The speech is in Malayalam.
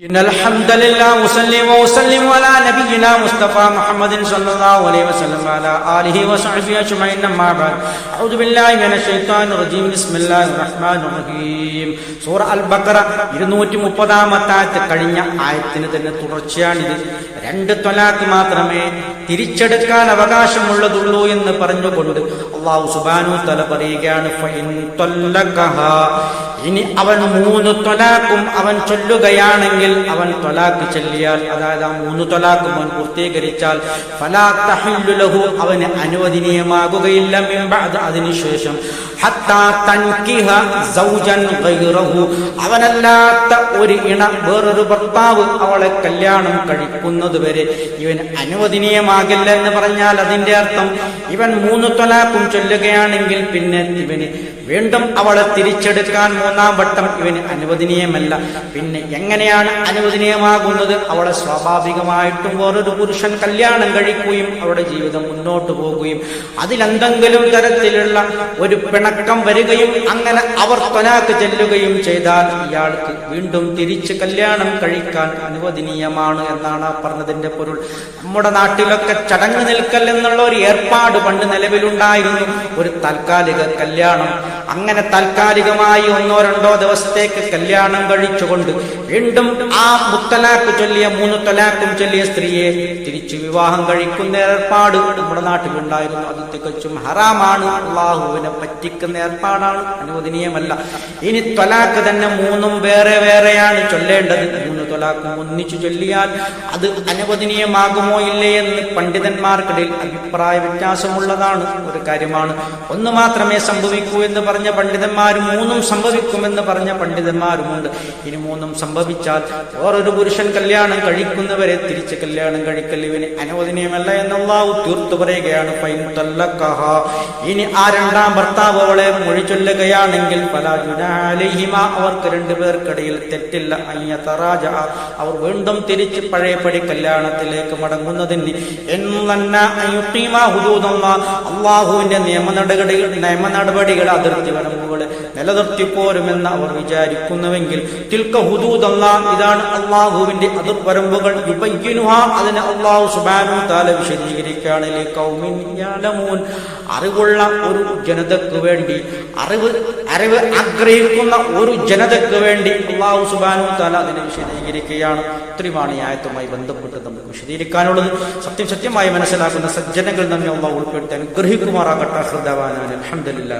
إن الحمد لله وسلم وسلم على نبينا مصطفى محمد صلى الله عليه وسلم وعلى آله وصحبه أجمعين أما بعد أعوذ بالله من الشيطان الرجيم بسم الله الرحمن الرحيم സൂറ അൽ ബക്കറ ഇരുന്നൂറ്റി മുപ്പതാമത്തെ ആയത്ത് കഴിഞ്ഞ ആയത്തിന് തന്നെ തുടർച്ചയാണിത് രണ്ട് തൊലാക്ക് മാത്രമേ തിരിച്ചെടുക്കാൻ അവകാശമുള്ളതുള്ളൂ എന്ന് പറഞ്ഞുകൊണ്ട് അള്ളാഹു സുബാനു തല പറയുകയാണ് ഫഇൻ തൊല്ലഖഹാ. ഇനി അവൻ മൂന്ന് തൊലാക്കും അവൻ ചൊല്ലുകയാണെങ്കിൽ അവൻ തൊലാക്ക് ചൊല്ലിയാൽ അതായത് ആ മൂന്ന് തൊലാക്കും അവൻ പൂർത്തീകരിച്ചാൽ ഫലാത്തഹുലഹു അവന് അനുവദനീയമാകുകയില്ല അതിനുശേഷം അവനല്ലാത്ത ഒരു ഇണ വേറൊരു ഭർത്താവ് അവളെ കല്യാണം കഴിക്കുന്നത് വരെ ഇവൻ അനുവദനീയമാകില്ല എന്ന് പറഞ്ഞാൽ അതിന്റെ അർത്ഥം ഇവൻ മൂന്ന് തൊലാക്കും ചൊല്ലുകയാണെങ്കിൽ പിന്നെ ഇവന് വീണ്ടും അവളെ തിരിച്ചെടുക്കാൻ മൂന്നാം വട്ടം ഇവന് അനുവദനീയമല്ല. പിന്നെ എങ്ങനെയാണ് അനുവദനീയമാകുന്നത്? അവളെ സ്വാഭാവികമായിട്ടും വേറൊരു പുരുഷൻ കല്യാണം കഴിക്കുകയും അവളുടെ ജീവിതം മുന്നോട്ട് പോകുകയും അതിലെന്തെങ്കിലും തരത്തിലുള്ള ഒരു പിണക്കം വരികയും അങ്ങനെ അവർ തൊനാക്ക് ചെല്ലുകയും ചെയ്താൽ ഇയാൾക്ക് വീണ്ടും തിരിച്ച് കല്യാണം കഴിക്കാൻ അനുവദനീയമാണ് എന്നാണ് ആ പറഞ്ഞതിന്റെ പൊരുൾ. നമ്മുടെ നാട്ടിലൊക്കെ ചടങ്ങ് നിൽക്കൽ എന്നുള്ള ഒരു ഏർപ്പാട് പണ്ട് നിലവിലുണ്ടായിരുന്നു. ഒരു താൽക്കാലിക കല്യാണം. അങ്ങനെ താൽക്കാലികമായി ഒന്നോ രണ്ടോ ദിവസത്തേക്ക് കല്യാണം കഴിച്ചുകൊണ്ട് വീണ്ടും ആ മുത്തലാക്ക് ചൊല്ലിയ മൂന്ന് തലാക്കും ചൊല്ലിയ സ്ത്രീയെ തിരിച്ചു വിവാഹം കഴിക്കുന്ന ഏർപ്പാട് നമ്മുടെ നാട്ടിലുണ്ടായിരുന്നു. അത് തികച്ചും ഹറാമാണ്. അള്ളാഹുവിനെ പറ്റിക്കുന്ന ഏർപ്പാടാണ്. അനുവദനീയമല്ല. ഇനി തൊലാക്ക് തന്നെ മൂന്നും വേറെ വേറെയാണ് ചൊല്ലേണ്ടത്. മൂന്ന് തൊലാക്കും ഒന്നിച്ചു ചൊല്ലിയാൽ അത് അനുവദനീയമാകുമോ ഇല്ലേ എന്ന് പണ്ഡിതന്മാർക്കിടയിൽ അഭിപ്രായ വ്യത്യാസമുള്ളതാണ്. ഒരു കാര്യമാണ്. ഒന്ന് മാത്രമേ സംഭവിക്കൂ എന്ന് പറഞ്ഞ പണ്ഡിതന്മാർ മൂന്നും സംഭവിക്കുമെന്ന് പറഞ്ഞ പണ്ഡിതന്മാരുമുണ്ട്. ഇനി മൂന്നും സംഭവിച്ചാൽ ഓരോരു പുരുഷൻ കല്യാണം കഴിക്കുന്നവരെ തിരിച്ച് കല്യാണം കഴിക്കൽ ഇവന് അനുവദനീയമല്ല എന്നുള്ള തീർത്തു പറയുകയാണ്. ഇനി ആ രണ്ടാം ഭർത്താവ് അവളെ മൊഴി ചൊല്ലുകയാണെങ്കിൽ പല ജുനാലിഹിമാ അവർക്ക് രണ്ടുപേർക്കിടയിൽ തെറ്റില്ല. അയ്യ തറാജ അവർ വീണ്ടും തിരിച്ച് പഴയപടി കല്യാണത്തിലേക്ക് മടങ്ങുന്നതിന് അള്ളാഹുവിന്റെ നിയമ നടപടികൾ നിയമ നടപടികൾ അതിർത്തി വരമ്പുകൾ നിലനിർത്തി പോരുമെന്ന് അവർ വിചാരിക്കുന്നുവെങ്കിൽ തിൽക്ക ഹുദൂദല്ല ഇതാണ് അള്ളാഹുവിന്റെ അതിർവരമ്പുകൾ. യുബയ്യിനുഹ അതിന് അള്ളാഹു സുബാനു താല വിശദീകരിക്കുകയാണ്. അറിവുള്ള ഒരു ജനതക്ക് വേണ്ടി അറിവ് അറിവ് ആഗ്രഹിക്കുന്ന ഒരു ജനതക്ക് വേണ്ടി അള്ളാഹു സുബാനു താല അതിനെ വിശദീകരിക്കുകയാണ്. ഇത്രയുമാണ് ന്യായത്തുമായി ബന്ധപ്പെട്ട് നമുക്ക് വിശദീകരിക്കാനുള്ളത്. സത്യം സത്യമായി മനസ്സിലാക്കുന്ന സജ്ജനങ്ങൾ നമ്മെ അള്ളാഹു ഉൾപ്പെടുത്തി അനുഗ്രഹിക്കുമാറാകട്ടെ ഹൃദവാനാണ് അലഹമുല്ലാ